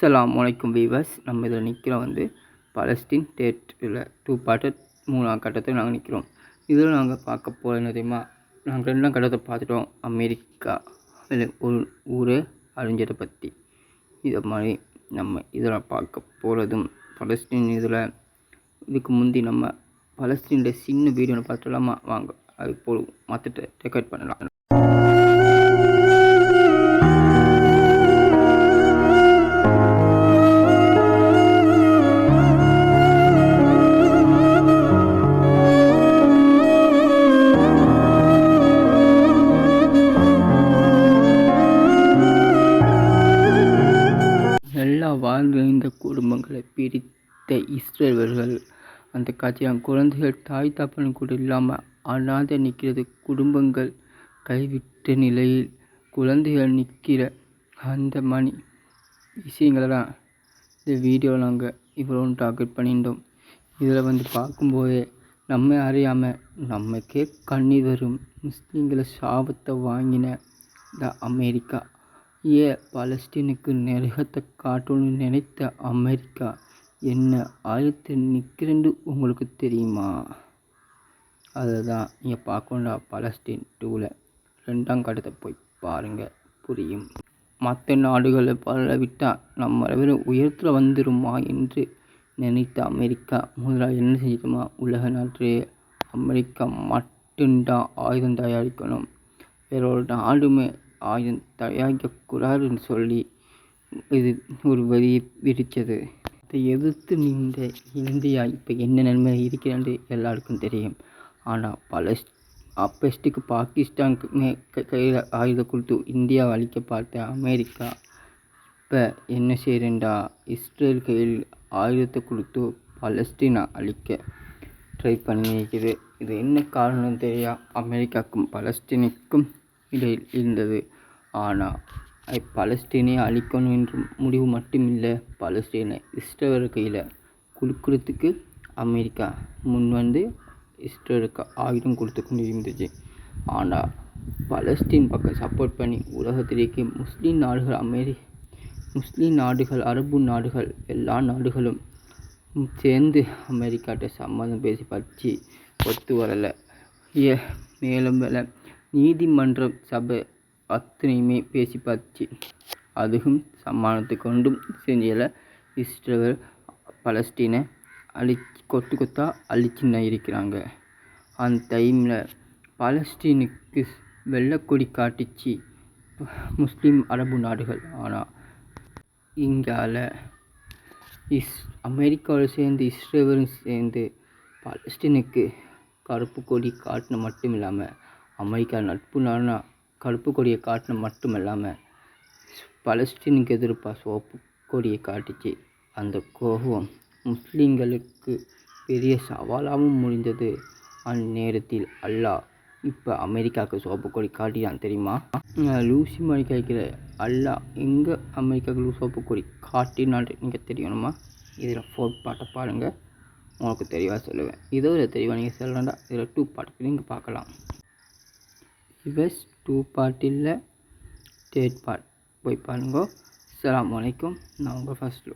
அஸ்ஸலாம் வலைக்கும் வீவர்ஸ். நம்ம இதில் நிற்கிறோம் வந்து பலஸ்தீன் டேட்டில் டூ பார்ட்டு மூணாம் கட்டத்தில் நாங்கள் நிற்கிறோம். இதில் நாங்கள் பார்க்க போகிறது என்ன தெரியுமா? நாங்கள் ரெண்டாம் கட்டத்தை பார்த்துட்டோம். அமெரிக்கா இது ஒரு ஊர் அழிஞ்சதை பற்றி. இதை மாதிரி நம்ம இதில் பார்க்க போகிறதும் பலஸ்தீன் இதில் இதுக்கு முந்தி நம்ம பலஸ்தீனில் சின்ன வீடியோ பார்த்துலாமா வாங்க அது போல் மற்ற டெக்கரேட் பண்ணலாம். வாழ்ந்த இந்த குடும்பங்களை பிரித்த இஸ்ரேலர்கள் அந்த காட்சியாக குழந்தைகள் தாய் தாப்பன் கூட இல்லாமல் அனாதை நிற்கிறது. குடும்பங்கள் கைவிட்ட நிலையில் குழந்தைகள் நிற்கிற அந்த மணி விஷயங்களெல்லாம் இந்த வீடியோவில் நாங்கள் இவ்வளோ டார்கெட் பண்ணியிருந்தோம். இதில் வந்து பார்க்கும்போதே நம்ம அறியாமல் நமக்கே கண்ணி வரும். முஸ்லீம்களை சாபத்தை வாங்கின இந்த அமெரிக்கா. ஏன் பாலஸ்தீனுக்கு நெருக்கத்தை காட்டணும்னு நினைத்த அமெரிக்கா? என்ன ஆயத்தை நிற்கிறேன்னு உங்களுக்கு தெரியுமா? அதுதான் நீங்கள் பார்க்கணுண்டா பலஸ்தீன் டூவில் ரெண்டாம் கட்டத்தை போய் பாருங்கள் புரியும். மற்ற நாடுகளை பல விட்டால் நம்ம வெறும் உயரத்தில் வந்துருமா என்று நினைத்த அமெரிக்கா முதலாக என்ன செஞ்சிட்டோமா உலக நாட்டிலே அமெரிக்கா மட்டும்தான் ஆயுதம் தயாரிக்கணும். வேற ஒரு நாடுமே ஆயுதம் தயாரிக்கக்கூடாதுன்னு சொல்லி இது ஒரு வரியை விரித்தது. இதை எதிர்த்து நின்ற இந்தியா இப்போ என்ன நன்மை இருக்கிறது எல்லாருக்கும் தெரியும். ஆனால் பலஸ் அப்பஸ்ட்டுக்கு பாகிஸ்தானுக்கு மே கையில் ஆயுதம் கொடுத்து இந்தியாவை அழிக்க பார்த்த அமெரிக்கா இப்போ என்ன செய்கிறேன்டா இஸ்ரேல் கையில் ஆயுதத்தை கொடுத்து பலஸ்தீனை அழிக்க ட்ரை பண்ணியிருக்குது. இது என்ன காரணம் தெரியா? அமெரிக்காவுக்கும் பலஸ்தீனுக்கும் இடையில் இருந்தது. ஆனால் பலஸ்தீனை அழிக்கணும் என்ற முடிவு மட்டுமில்லை. பலஸ்தீனை இஸ்ரேல் கையில் கொடுக்கறதுக்கு அமெரிக்கா முன் வந்து இஸ்ரேலுக்கு ஆயுதம் கொடுத்து கொண்டு இருந்துச்சு ஆனால் பலஸ்தீன் பக்கம் சப்போர்ட் பண்ணி உலகத்திலேயே முஸ்லீம் நாடுகள் அமெரி முஸ்லீம் நாடுகள் அரபு நாடுகள் எல்லா நாடுகளும் சேர்ந்து அமெரிக்காட்ட சம்மந்தம் பேசி பற்றி ஒத்து வரலை. ஏ மேலும் மேலே நீதிமன்றம் சபை அத்தனையுமே பேசி பார்த்துச்சு அதுவும் சமாதானத்தை கொண்டும் செஞ்சல இஸ்ரேல் பலஸ்டீனை அழி கொத்து கொத்தா அழிச்சுன்னு இருக்கிறாங்க. அந்த டைமில் பலஸ்டீனுக்கு வெள்ளக்கொடி காட்டிச்சு முஸ்லீம் அரபு நாடுகள். ஆனால் இங்கால இஸ் அமெரிக்காவில் சேர்ந்து இஸ்ரேலும் சேர்ந்து பலஸ்டீனுக்கு கருப்பு கொடி காட்டின மட்டும் இல்லாமல் அமெரிக்கா நட்பு நாடுனா கருப்பு கொடியை காட்டின மட்டும் இல்லாமல் பலஸ்தீனுக்கு எதிர்ப்பாக சோப்பு கொடியை காட்டிச்சு. அந்த கோபம் முஸ்லீம்களுக்கு பெரிய சவாலாகவும் முடிந்தது. அந்நேரத்தில் அல்லாஹ் இப்போ அமெரிக்காவுக்கு சோப்பு கொடி காட்டினான் தெரியுமா? லூசி மாதிரி கேட்குற அல்லாஹ் எங்கே அமெரிக்காவுக்கு சோப்பு கொடி காட்டினான் நீங்கள் தெரியணுமா? இதில் ஃபோர் பாட்டை பாருங்கள் உங்களுக்கு தெளிவாக சொல்லுவேன். இதோ இதை தெளிவாக நீங்கள் சொல்லலாம்டா இதில் டூ பாட்டு நீங்கள் பார்க்கலாம். ரிவர்ஸ் டூ பார்ட் இல்லை தேர்ட் பார்ட். போய் பாருங்க. அலாம் வலைக்கும் நான் உங்கள் ஃபஸ்ட்